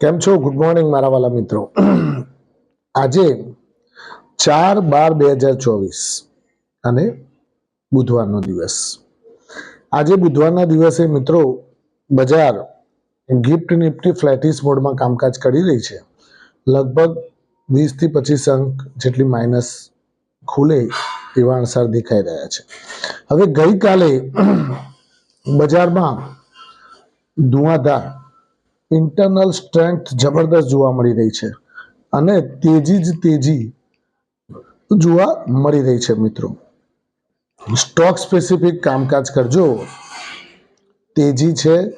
કેમ છો? Good morning મારા વાલા મિત્રો. આજે ચાર બાર બે હજાર ચોવીસ અને બુધવારનો દિવસ. આજે બુધવારના દિવસે મિત્રો બજાર ગિફ્ટ નિફ્ટી ફ્લેટિસ મોડમાં કામકાજ કરી રહી છે. લગભગ વીસથી પચીસ અંક જેટલી માઇનસ ખુલે એવા અણસાર દેખાઈ રહ્યા છે. હવે ગઈકાલે બજારમાં ધુઆધાર ઇન્ટરનલ સ્ટ્રેન્થ જબરદસ્ત જોવા મળી રહી છે. અને તેજી જ તેજી જોવા મળી રહી છે મિત્રો. સ્ટોક સ્પેસિફિક કામકાજ કરજો. તેજી છે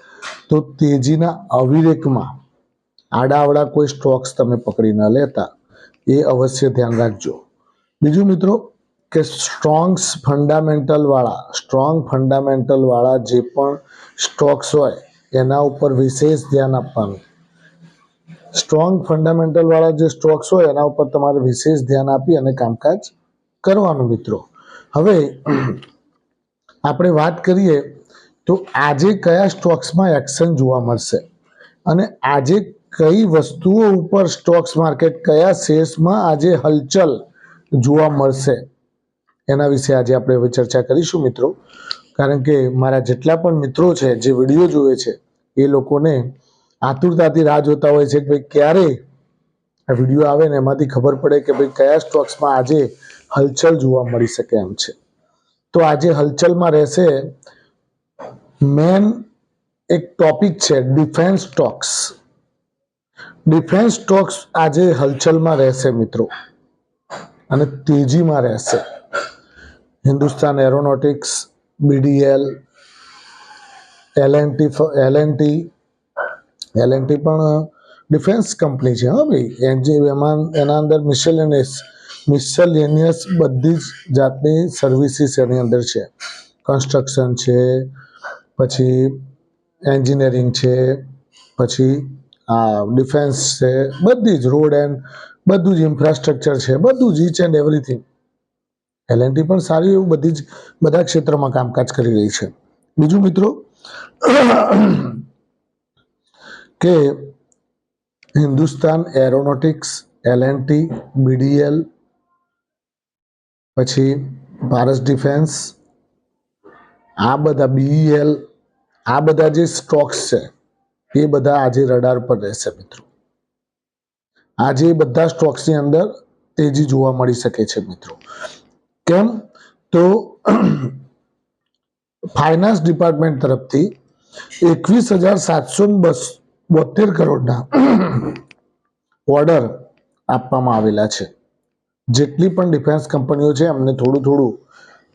તો તેજીના અવિરેકમાં આડાઅવડા કોઈ સ્ટોક્સ તમે પકડી ન લેતા. એ અવશ્ય ધ્યાન રાખજો. બીજું મિત્રો કે સ્ટ્રોંગ ફંડામેન્ટલ વાળા સ્ટ્રોંગ ફંડામેન્ટલ વાળા જે પણ સ્ટોક્સ હોય એના ઉપર વિશેષ ધ્યાન આપવાનું. સ્ટ્રોંગ ફંડામેન્ટલ વાળા જે સ્ટોક્સ હોય, એના ઉપર તમારે વિશેષ ધ્યાન આપી અને કામકાજ કરવાનું મિત્રો. હવે, આપણે વાત કરીએ તો આજે કયા સ્ટોક્સમાં એક્શન જોવા મળશે? અને આજે કઈ વસ્તુઓ ઉપર સ્ટોક્સ માર્કેટ કયા શેર્સમાં આજે હલચલ જોવા મળશે? એના વિશે આજે આપણે હવે ચર્ચા કરીશું મિત્રો. કારણ કે મારા જેટલા પણ મિત્રો છે, જે વીડિયો જુએ છે એ લોકોને આતુરતાથી રાહ જોતા હોય છે કે ભાઈ ક્યારે આ વીડિયો આવે ને એમાંથી ખબર પડે કે ભાઈ કયા સ્ટોક્સમાં આજે હલચલ જોવા મળી શકે એમ છે. તો આજે હલચલમાં રહેશે મેન એક ટોપિક છે ડિફેન્સ સ્ટોક્સ. ડિફેન્સ સ્ટોક્સ આજે હલચલમાં રહેશે મિત્રો. અને તેજીમાં રહેશે. Hindustan Aeronautics BDL LNT LNT LNT પણ ડિફેન્સ કંપની છે, હા ભાઈ. એન જે એમાં, એના અંદર મિસેલેનિયસ મિસેલેનિયસ બધી જ જાતની સર્વિસીસ એની અંદર છે. કન્સ્ટ્રક્શન છે, પછી એન્જિનિયરિંગ છે, પછી આ ડિફેન્સ છે, બધી જ રોડ એન્ડ બધું જ ઇન્ફ્રાસ્ટ્રક્ચર છે, બધું જ ઈચ એન્ડ એવરીથિંગ એલએનટી પણ સારી એવું બધી જ બધા ક્ષેત્રમાં કામકાજ કરી રહી છે. બીજું મિત્રો કે હિન્દુસ્તાન એરોનોટિક્સ, એલએનટી, બીડીએલ, પછી ભારત ડિફેન્સ, આ બધા બીઈએલ, આ બધા જે સ્ટોક્સ છે, એ બધા આજે રડાર પર રહેશે મિત્રો. આજે બધા સ્ટોક્સની અંદર તેજી જોવા મળી શકે છે મિત્રો. કેમ? તો ફાઇનાન્સ ડિપાર્ટમેન્ટ તરફથી એકવીસ હજાર સાતસો બસ બોતેર કરોડના ઓર્ડર આપવામાં આવેલા છે. જેટલી પણ ડિફેન્સ કંપનીઓ છે, એમને થોડું થોડું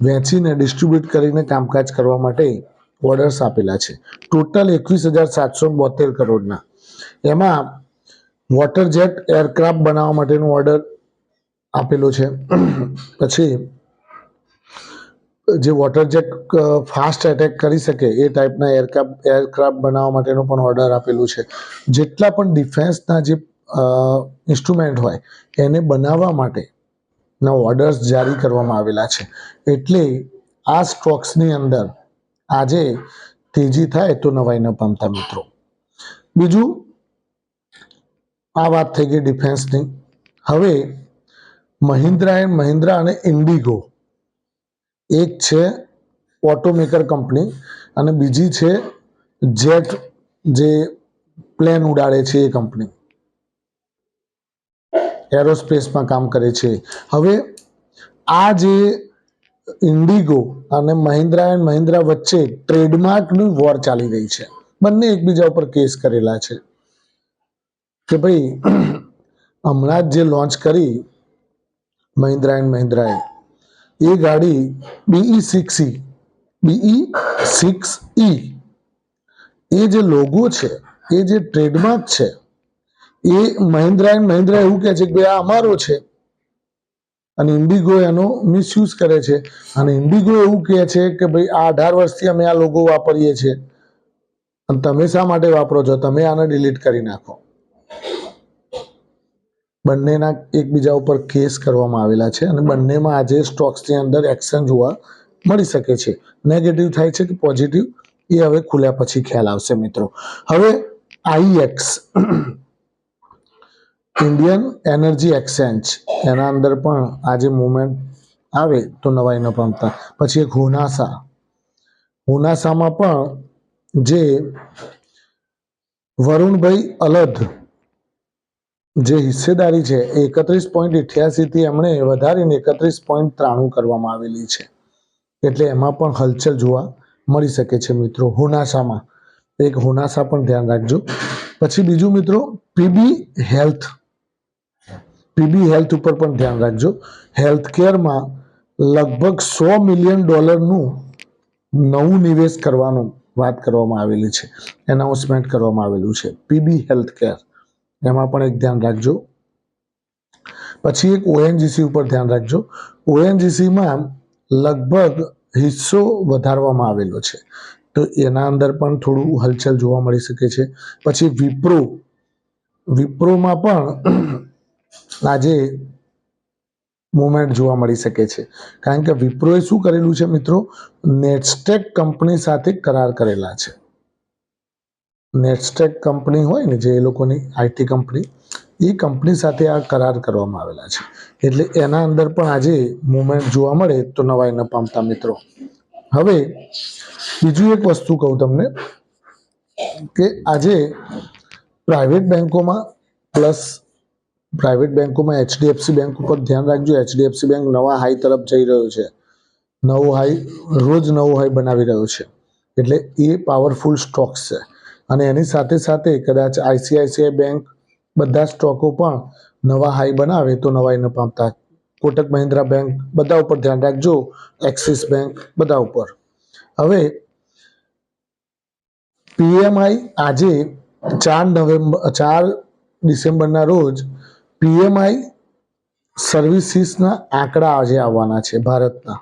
વેચીને ડિસ્ટ્રીબ્યુટ કરીને કામકાજ કરવા માટે ઓર્ડર્સ આપેલા છે. ટોટલ એકવીસ હજાર સાતસો બોતેર કરોડના. એમાં વોટર જેટ એરક્રાફ્ટ બનાવવા માટેનો ઓર્ડર આપેલો છે. પછી જે વોટર જેટ ફાસ્ટ એટેક કરી શકે એ ટાઈપના એરક્રાફ્ટ એરક્રાફ્ટ બનાવવા માટેનો પણ ઓર્ડર આપેલું છે. જેટલા પણ ડિફેન્સના જે ઇન્સ્ટ્રુમેન્ટ હોય, એને બનાવવા માટેના ઓર્ડર્સ જારી કરવામાં આવેલા છે. એટલે આ સ્ટ્રોક્સની અંદર આજે તેજી થાય તો નવાઈ ન પામતા મિત્રો. બીજું, આ વાત થઈ ગઈ ડિફેન્સની હવે મહિન્દ્રા એન્ડ મહિન્દ્રા અને ઇન્ડિગો એક છે ઓટોમેકર કંપની અને બીજી છે જેટ જે પ્લેન ઉડાડે છે એ કંપની એરોસ્પેસમાં કામ કરે છે. હવે આ જે ઇન્ડિગો અને મહિન્દ્રા એન્ડ મહિન્દ્રા વચ્ચે ટ્રેડમાર્કની વોર ચાલી રહી છે. બંને એકબીજા ઉપર કેસ કરેલા છે. કે ભાઈ, હમણાં જ જે લોન્ચ કરી મહિન્દ્રા એન્ડ મહિન્દ્રાએ એ ગાડી BE six e BE six e એ જે લોગો છે, એ જે ટ્રેડમાર્ક છે, એ મહિન્દ્રા એન્ડ મહિન્દ્રા એવું કહે છે કે ભાઈ આ અમારો છે. અને ઇન્ડિગો એનો મિસયુઝ કરે છે. અને ઇન્ડિગો એવું કહે છે કે ભાઈ આ અઢાર વર્ષથી અમે આ લોગો વાપરીએ છીએ. અને તમે શા માટે વાપરો છો? તમે આને ડિલીટ કરી નાખો. બંનેના એકબીજા ઉપર કેસ કરવામાં આવેલા છે અને બંનેમાં આજે સ્ટોક્સની અંદર એક્શન જોવા મળી શકે છે. નેગેટિવ થાય છે કે પોઝિટિવ એ હવે ખુલ્યા પછી ખ્યાલ આવશે મિત્રો. હવે આઈએક્સ ઇન્ડિયન એનર્જી એક્સચેન્જ એના અંદર પણ આજે મુવમેન્ટ આવે તો નવાઈ ન પામતા. પછી એક હુનાસા. હુનાસામાં પણ જે વરુણભાઈ અલધ જે હિસ્સેદારી છે એ એકત્રીસ પોઈન્ટ ઇઠ્યાસીથી એમણે વધારીને એકત્રીસ પોઈન્ટ ત્રાણું કરવામાં આવેલી છે. એટલે એમાં પણ હલચલ જોવા મળી શકે છે મિત્રો, હુનાસામાં. એક હુનાસા પણ ધ્યાન રાખજો. પછી બીજું મિત્રો પીબી હેલ્થ. પીબી હેલ્થ ઉપર પણ ધ્યાન રાખજો. હેલ્થ કેરમાં લગભગ સો મિલિયન ડોલરનું નવું નિવેશ કરવાનું વાત કરવામાં આવેલી છે. એનાઉન્સમેન્ટ કરવામાં આવેલું છે. પીબી હેલ્થ કેર એમાં પણ એક ધ્યાન રાખજો. પછી એક ઓએનજીસી ઉપર ધ્યાન રાખજો. ઓએનજીસીમાં લગભગ હિસ્સો વધારવામાં આવેલો છે. તો એના અંદર પણ થોડું હલચલ જોવા મળી શકે છે. પછી વિપ્રો. વિપ્રોમાં પણ આજે મુવમેન્ટ જોવા મળી શકે છે. કારણ કે વિપ્રોએ શું કરેલું છે મિત્રો? નેટસ્ટેક કંપની સાથે કરાર કરેલા છે. નેટસ્ટેક કંપની હોય ને જે એ લોકોની આઈટી કંપની, એ કંપની સાથે આ કરાર કરવામાં આવેલા છે. એટલે એના અંદર પણ આજે મુવમેન્ટ જોવા મળે તો નવાઈ ન પામતા મિત્રો. હવે બીજું એક વસ્તુ કહું તમને કે આજે પ્રાઇવેટ બેન્કોમાં પ્લસ પ્રાઇવેટ બેન્કોમાં એચડીએફસી બેંક ઉપર ધ્યાન રાખજો. એચડીએફસી બેંક નવા હાઈ તરફ જઈ રહ્યો છે. નવું હાઈ, રોજ નવું હાઈ બનાવી રહ્યો છે. એટલે એ પાવરફુલ સ્ટોક્સ છે. અને એની સાથે સાથે કદાચ આઈસીઆઈસીઆઈ બેંક બધા સ્ટોકો પણ નવા હાઈ બનાવે તો નવાઈ ન પામતા. કોટક મહિન્દ્રા બેંક બધા ઉપર ધ્યાન રાખજો, એક્સિસ બેંક બધા ઉપર. હવે પીએમઆઈ આજે ચાર નવેમ્બર, ચાર ડિસેમ્બરના રોજ પીએમઆઈ સર્વિસીસના આંકડા આજે આવવાના છે ભારતના.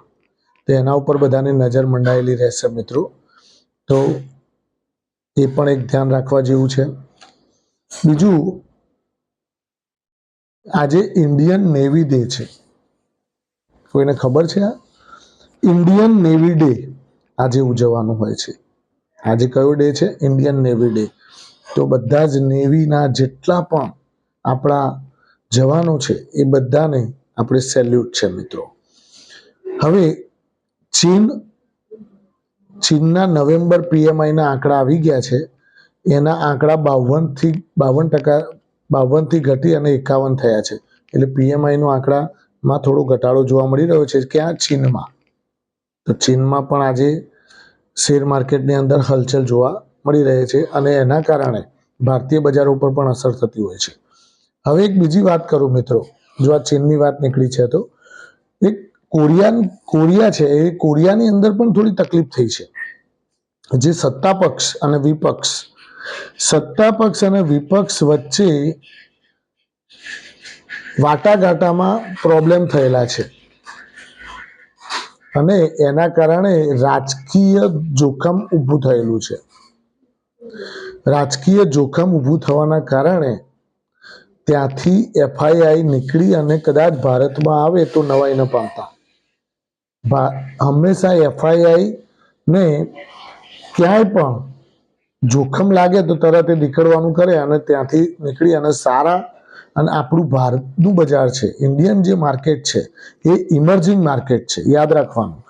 તો એના ઉપર બધાની નજર મંડાયેલી રહેશે મિત્રો. તો એ પણ એક ધ્યાન રાખવા જેવું છે. બીજું, આજે ઇન્ડિયન નેવી ડે છે. કોઈને ખબર છે આ? ઇન્ડિયન નેવી ડે આજે ઉજવવાનું હોય છે. આજે કયો ડે છે? ઇન્ડિયન નેવી ડે તો બધા જ નેવીના જેટલા પણ આપણા જવાનો છે, એ બધાને આપણે સેલ્યુટ છે મિત્રો. હવે ચીન ચીનના નવેમ્બર પીએમઆઈના આંકડા આવી ગયા છે. એના આંકડા બાવનથી બાવન ટકા બાવનથી ઘટી અને એકાવન થયા છે. એટલે પીએમઆઈનો આંકડામાં થોડો ઘટાડો જોવા મળી રહ્યો છે. ક્યાં? ચીનમાં. તો ચીનમાં પણ આજે શેર માર્કેટની અંદર હલચલ જોવા મળી રહે છે અને એના કારણે ભારતીય બજારો પર પણ અસર થતી હોય છે. હવે એક બીજી વાત કરું મિત્રો. જો આ ચીનની વાત નીકળી છે તો કોરિયાન, કોરિયા છે એ કોરિયાની અંદર પણ થોડી તકલીફ થઈ છે. જે સત્તા પક્ષ અને વિપક્ષ સત્તા પક્ષ અને વિપક્ષ વચ્ચે વાટાઘાટામાં પ્રોબ્લેમ થયેલા છે. અને એના કારણે રાજકીય જોખમ ઊભું થયેલું છે. રાજકીય જોખમ ઊભું થવાના કારણે ત્યાંથી એફઆઈઆઈ નીકળી અને કદાચ ભારતમાં આવે તો નવાઈ ન પામતા. હંમેશા એફઆઈઆઈ ને ક્યાંય પણ જોખમ લાગે તો તરત એ નીકળવાનું કરે અને ત્યાંથી નીકળી અને સારા અને આપણું ભારતનું બજાર છે. ઇન્ડિયન જે માર્કેટ છે, એ ઇમર્જિંગ માર્કેટ છે, યાદ રાખવાનું.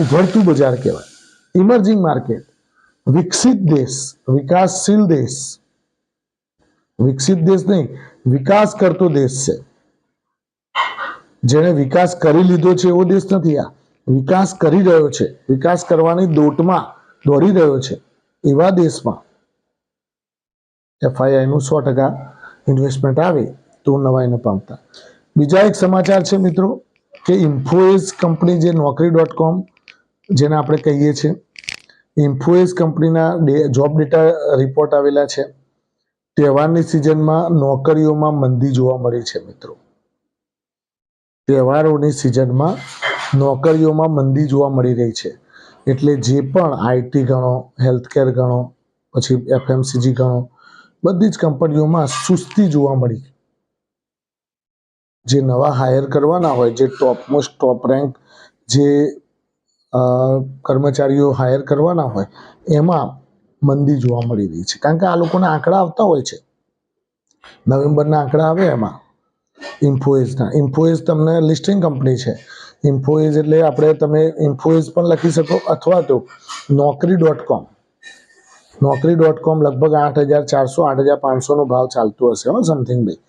ઉભરતું બજાર કહેવાય. Emerging market. વિકસિત દેશ, વિકાસશીલ દેશ. વિકસિત દેશ નહીં, વિકાસ કરતો દેશ છે. જેણે વિકાસ કરી લીધો છે એવો દેશ નથી આ. વિકાસ કરી રહ્યો છે. વિકાસ કરવાની દોટમાં દોડી રહ્યો છે. એવા દેશમાં એફઆઈઆઈનું સો ટકા ઇન્વેસ્ટમેન્ટ આવે તો નવાઈને પામતા. બીજા એક સમાચાર છે મિત્રો, કે ઇન્ફોએસ કંપની જે નોકરી ડોટ કોમ જેને આપણે કહીએ છીએ ઇન્ફોએસ કંપનીના જોબ ડેટા રિપોર્ટ આવેલા છે. તહેવારની સિઝનમાં નોકરીઓમાં મંદી જોવા મળી છે મિત્રો. તહેવારોની સિઝનમાં નોકરીઓમાં મંદી જોવા મળી રહી છે. એટલે જે પણ આઈટી ગણો, હેલ્થકેર ગણો, પછી એફએમસીજી ગણો, બધી જ કંપનીઓમાં સુસ્તી જોવા મળી. જે નવા હાયર કરવાના હોય, જે ટોપ, મોસ્ટ ટોપ રેન્ક જે કર્મચારીઓ હાયર કરવાના હોય, એમાં મંદી જોવા મળી રહી છે. કારણ કે આ લોકોના આંકડા આવતા હોય છે. નવેમ્બરના આંકડા આવે એમાં. ઇન્ફોએઝના ઇન્ફોએઝ તમને લિસ્ટિંગ કંપની છે. ઇન્ફોએઝ એટલે આપણે તમે ઇન્ફોએઝ પણ લખી શકો અથવા તો નોકરી ડોટ કોમ નોકરી ડોટ કોમ લગભગ આઠ હજાર ચારસો, આઠ હજાર પાંચસોનો ભાવ ચાલતો હશે હો સમથિંગ ભાઈ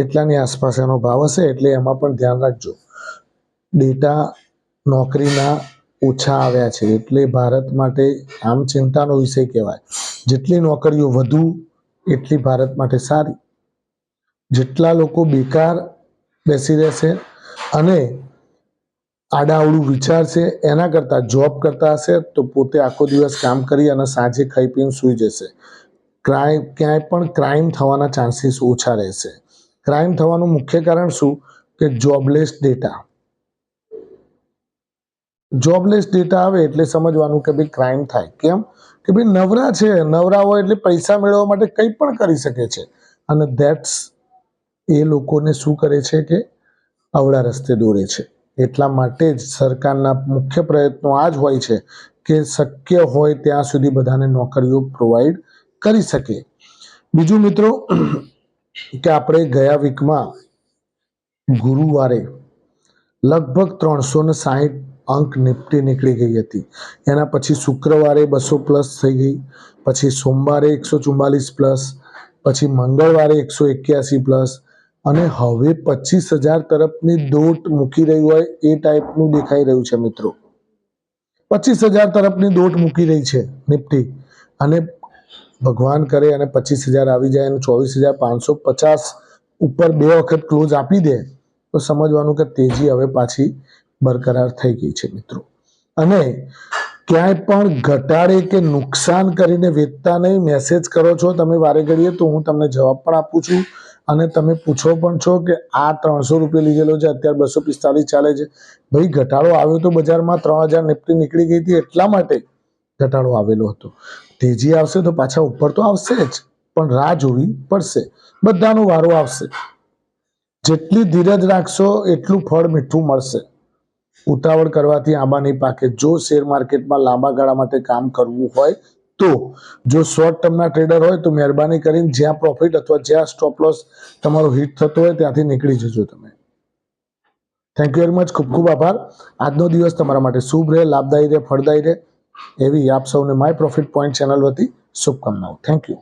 એટલાની આસપાસ એનો ભાવ હશે એટલે એમાં પણ ધ્યાન રાખજો. ડેટા નોકરીના ઓછા આવ્યા છે એટલે ભારત માટે આમ ચિંતાનો વિષય કહેવાય. જેટલી નોકરીઓ વધુ, એટલી ભારત માટે સારી. જેટલા લોકો બેકાર બેસી રહેશે અને આડાઅવળું વિચારશે એના કરતાં જોબ કરતા હશે, તો પોતે આખો દિવસ કામ કરી અને સાંજે ખાઈ પીને સૂઈ જશે. ક્રાઇમ, ક્યાંય પણ ક્રાઇમ થવાના ચાન્સીસ ઓછા રહેશે. ક્રાઇમ થવાનું મુખ્ય કારણ શું? કે જોબલેસ ડેટા જોબલેસ ડેટા આવે એટલે સમજવાનું કે ભાઈ ક્રાઇમ થાય. કેમ? કે ભાઈ નવરા છે, નવરા હોય એટલે પૈસા મેળવવા માટે કંઈ પણ કરી શકે છે. અને ધેટ્સ એ લોકોને શું કરે છે કે અવળા રસ્તે દોરે છે. એટલા માટે જ સરકારના મુખ્ય પ્રયત્નો આ જ હોય છે કે શક્ય હોય ત્યાં સુધી બધાને નોકરીઓ પ્રોવાઈડ કરી શકે. બીજું મિત્રો, કે આપણે ગયા વીકમાં ગુરુવારે લગભગ ત્રણસો ને સાહીઠ અંક નિફ્ટી નીકળી ગઈ હતી. એના પછી શુક્રવારે બસો પ્લસ થઈ ગઈ, પછી સોમવારે એકસો ચુમ્માલીસ પ્લસ પછી મંગળવારે એકસો એક્યાસી પ્લસ અને હવે પચીસ હજાર તરફની દોટ મૂકી રહી હોય એ ટાઈપનું દેખાઈ રહ્યું છે મિત્રો. પચીસ હજાર તરફની દોટ મૂકી રહી છે નિફ્ટી. અને ભગવાન કરે અને પચીસ હજાર આવી જાય અને ચોવીસ હજાર પાંચસો પચાસ ઉપર બે વખત ક્લોઝ આપી દે તો સમજવાનું કે તેજી હવે પાછી બરકરાર થઈ ગઈ છે મિત્રો. અને ક્યાંય પણ ઘટાડે કે નુકસાન કરીને વેચતા નહીં મેસેજ કરો છો તમે વારે ઘડીએ તો હું તમને જવાબ પણ આપું છું. અને તમે પૂછો પણ છો કે આ ત્રણસો રૂપિયા લીધેલો છે, અત્યારે બસો પિસ્તાલીસ ચાલે છે. ભાઈ, ઘટાડો આવ્યો તો બજારમાં ત્રણ હજાર નિફ્ટી નીકળી ગઈ હતી એટલા માટે ઘટાડો આવેલો હતો. તેજી આવશે તો પાછા ઉપર તો આવશે જ, પણ રાહ જોવી પડશે. બધાનો વારો આવશે. જેટલી ધીરજ રાખશો એટલું ફળ મીઠું મળશે. ઉતાવળ કરવાથી આંબા નહીં પાકે જો શેર માર્કેટમાં લાંબા ગાળા માટે કામ કરવું હોય તો જો શોર્ટ ટર્મના ટ્રેડર હોય તો મહેરબાની કરીને જ્યાં પ્રોફિટ અથવા જ્યાં સ્ટોપ લોસ તમારો હિટ થતો હોય ત્યાંથી નીકળી જજો તમે. થેન્ક યુ વેરી મચ ખૂબ ખૂબ આભાર. આજનો દિવસ તમારા માટે શુભ રહે, લાભદાયી રહે, ફળદાયી રહે એવી આપ સૌને માય પ્રોફિટ પોઈન્ટ ચેનલ વતી શુભકામનાઓ. Thank you